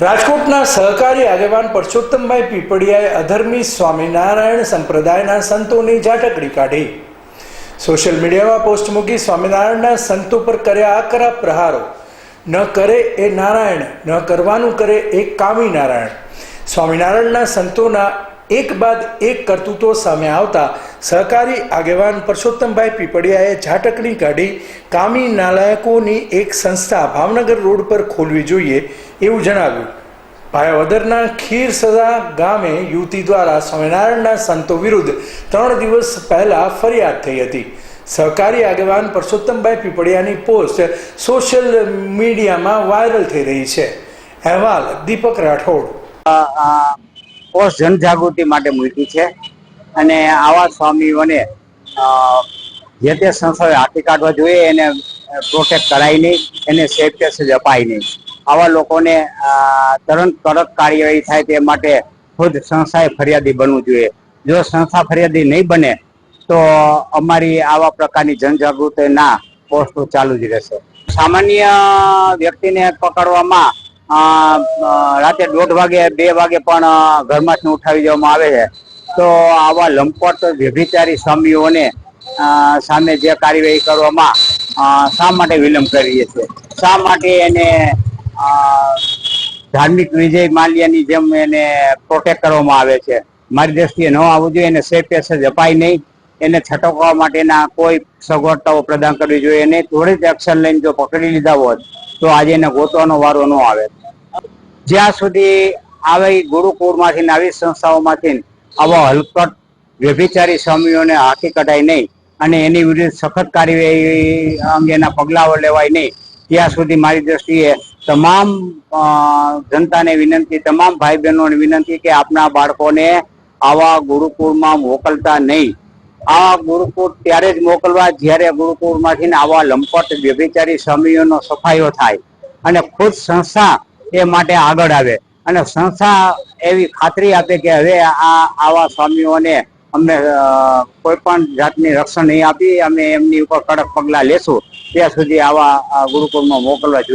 રાજકોટના સહકારી આગેવાન પરસોત્તમભાઈ પીપળિયાએ અધર્મી સ્વામિનારાયણ સંપ્રદાયના સંતોની ઝાટકડી કાઢી. સોશિયલ મીડિયામાં પોસ્ટ મૂકી સ્વામિનારાયણના સંતો પર કર્યા આકરા પ્રહારો. ન કરે એ નારાયણ, ન કરવાનું કરે એ કામી નારાયણ. સ્વામિનારાયણના સંતોના એક બાદ એક કરતૂતો સામે આવતા સહકારી આગેવાન પરસોત્તમભાઈ પીપળિયાએ ઝાટકણી કાઢી. કામી નાલાયકોની એક સંસ્થા ભાવનગર રોડ પર ખોલવી જોઈએ. એવું જણાવ્યું. ભાયાવદરના ખીરસદા ગામે યુવતી દ્વારા સ્વામિનારાયણના સંતો વિરુદ્ધ ત્રણ દિવસ પહેલા ફરિયાદ થઈ હતી. સહકારી આગેવાન પરસોત્તમભાઈ પીપળિયાની પોસ્ટ સોશિયલ મીડિયામાં વાયરલ થઈ રહી છે. અહેવાલ દીપક રાઠોડ. પોસ્ટ જનજાગૃતિ માટે મૂકી છે અને આવા સ્વામીઓને જે તે સંસ્થાએ હાથી કાઢવા જોઈએ એને પ્રોટેક્ટ કરાય નહીં, એને સેફ કેસેજ અપાય નહીં. આવા લોકોને તરત કડક કાર્યવાહી થાય તે માટે ખુદ સંસ્થાએ ફરિયાદી બનવું જોઈએ. જો સંસ્થા ફરિયાદી નહીં બને, તો અમારી આવા પ્રકારની જનજાગૃતિના પોસ્ટો ચાલુ જ રહેશે. સામાન્ય વ્યક્તિને પકડવામાં રાતે દોઢ વાગે, બે વાગે પણ ઘરમાંથી ઉઠાવી દેવામાં આવે છે. તો આવા લંપટ વ્યભિચારી સ્વામીઓને સામે જે કાર્યવાહી કરવામાં શા માટે વિલંબ કરીએ છીએ? શા માટે એને ધાર્મિક વિજય માલ્યાની જેમ એને પ્રોટેક્ટ કરવામાં આવે છે. મારી દ્રષ્ટિએ ન આવવું જોઈએ, એને સેફ પેસેજ અપાય નહીં. એને છટકવા માટેના કોઈ સગવડતાઓ પ્રદાન કરવી જોઈએ એને થોડી જ એક્શન લઈને જો પકડી લીધા હોત, તો આજે એને ગોતવાનો વારો ન આવે. જ્યાં સુધી આવી ગુરુકુળમાંથી આવી સંસ્થાઓમાંથી આવા હલકટ વ્યભિચારી સ્વામીઓને હાથી કઢાય નહીં અને એની વિરુદ્ધ સખત કાર્યવાહી અંગેના પગલાઓ લેવાય નહીં, ત્યાં સુધી મારી દ્રષ્ટિએ તમામ જનતાને વિનંતી, તમામ ભાઈ બહેનોને વિનંતી કે આપના બાળકોને આવા ગુરુકુળમાં મોકલતા નહીં. આ ગુરુકુળ ત્યારે જ મોકલવા જ્યારે ગુરુકુળમાંથી આવા લંપટ, વ્યભિચારી સ્વામીઓનો સફાયો થાય અને ખુદ સંસ્થા એ માટે આગળ આવે. અને સંસ્થા એવી ખાતરી આપે કે હવે આ આવા સ્વામીઓને અમે કોઈ પણ જાતની રક્ષણ નહીં આપી, અમે એમની ઉપર કડક પગલાં લેશું. ત્યાં સુધી આવા ગુરુકુળમાં મોકલવા જોઈએ.